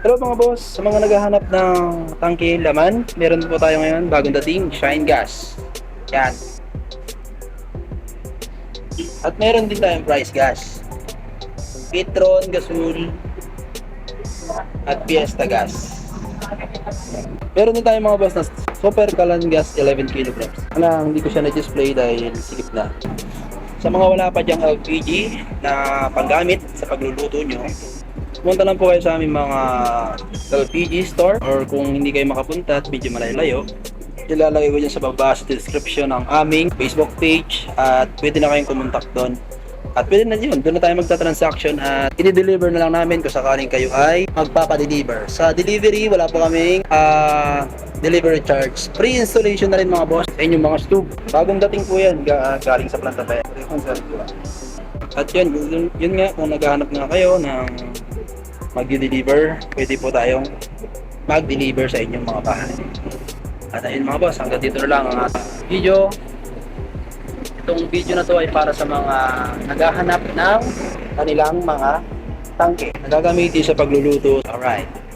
Hello mga boss, sa mga naghahanap ng tangke laman, meron po tayo ngayon bagong dating Shine Gas. Yan. At meron din tayong price gas. Petron, Gasol, at Fiesta Gas. Meron din tayong mga boss na Super Kalan Gas 11 kilograms. Ano, hindi ko siya na-display dahil sikip na. Sa mga wala pa diyang LPG na panggamit sa pagluluto nyo, pumunta lang po kayo sa aming mga LPG store or kung hindi kayo makapunta at medyo malayo-layo, ilalagay ko dyan sa baba sa description ng aming Facebook page at pwede na kayong kumontak doon. At pwede na yun, doon na tayo magta-transaction at i-deliver na lang namin kung sakaling kayo ay magpapa-deliver. Sa delivery, wala po kaming ah, delivery charge. Free installation na rin mga boss sa inyong mga stove. Bagong dating po yan, ga- galing sa planta yan. At yun, yun, yun nga, kung naghahanap nga kayo ng mag-deliver, pwede po tayong mag-deliver sa inyong mga bahay. At ayun mga boss, hanggang dito na lang ang ating video. Itong video na to ay para sa mga naghahanap ng kanilang mga tangke na gagamitin sa pagluluto. Alright.